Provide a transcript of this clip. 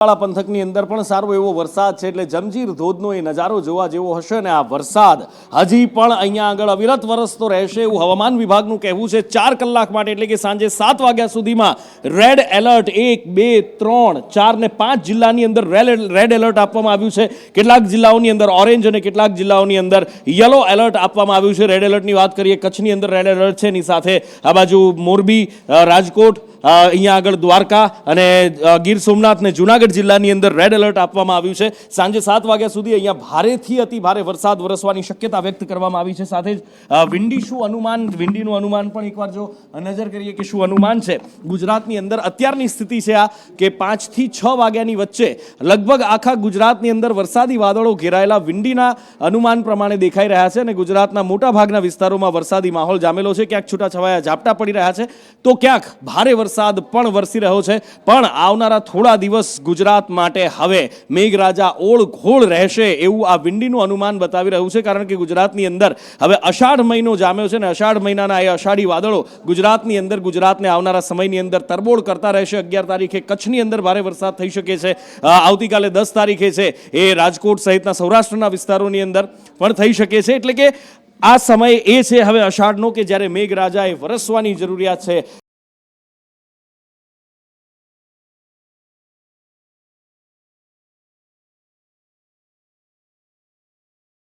વાળા પંથકની અંદર પણ સારો એવો વરસાદ છે એટલે જમજીર ધોધનો એ નજારો જોવા જેવો હશે અને આ વરસાદ હજી પણ અહીંયા આગળ અવિરત વરસતો રહેશે એવું હવામાન વિભાગનું કહેવું છે. ચાર કલાક માટે એટલે કે સાંજે સાત વાગ્યા સુધીમાં રેડ એલર્ટ એક, બે, ત્રણ, ચાર ને પાંચ જિલ્લાની અંદર રેડ એલર્ટ આપવામાં આવ્યું છે. કેટલાક જિલ્લાઓની અંદર ઓરેન્જ અને કેટલાક જિલ્લાઓની અંદર યલો એલર્ટ આપવામાં આવ્યું છે. રેડ એલર્ટની વાત કરીએ, કચ્છની અંદર રેડ એલર્ટ છે. એની સાથે આ બાજુ મોરબી રાજકોટ અહીંયા આગળ દ્વારકા અને ગીર સોમનાથ ને જુનાગઢ જિલ્લાની અંદર રેડ એલર્ટ આપવામાં આવ્યું છે. સાંજે સાત વાગ્યા સુધી અહીંયા ભારેથી અતિ ભારે વરસાદ વરસવાની શક્યતા વ્યક્ત કરવામાં આવી છે. સાથે જ વિંડી શું અનુમાન, વિંડીનું અનુમાન પણ એકવાર જો નજર કરીએ કે શું અનુમાન છે. ગુજરાતની અંદર અત્યારની સ્થિતિ છે આ કે પાંચથી છ વાગ્યાની વચ્ચે લગભગ આખા ગુજરાતની અંદર વરસાદી વાદળો ઘેરાયેલા વિંડીના અનુમાન પ્રમાણે દેખાઈ રહ્યા છે અને ગુજરાતના મોટા ભાગના વિસ્તારોમાં વરસાદી માહોલ જામેલો છે. ક્યાંક છૂટાછવાયા ઝાપટા પડી રહ્યા છે. તો ક્યાંક ભારે વરસાદ પણ વરસી રહ્યો છે. પણ આવનારા થોડા દિવસ ગુજરાત માટે હવે મેઘરાજા ઓળઘોળ રહેશે એવું આ વિંડીનું અનુમાન બતાવી રહ્યું છે. કારણ કે ગુજરાતની અંદર હવે અષાઢ મહિનો જામ્યો છે ને અષાઢ મહિનાના એ અષાઢી વાદળો ગુજરાતની અંદર, ગુજરાતને આવનારા સમયની અંદર તરબોળ કરતા રહેશે. અગિયાર તારીખે કચ્છની અંદર ભારે વરસાદ થઈ શકે છે. આવતીકાલે દસ તારીખે છે એ રાજકોટ સહિતના સૌરાષ્ટ્રના વિસ્તારોની અંદર પણ થઈ શકે છે. એટલે કે આ સમય એ છે હવે અષાઢનો કે જ્યારે મેઘરાજાએ વરસવાની જરૂરિયાત છે.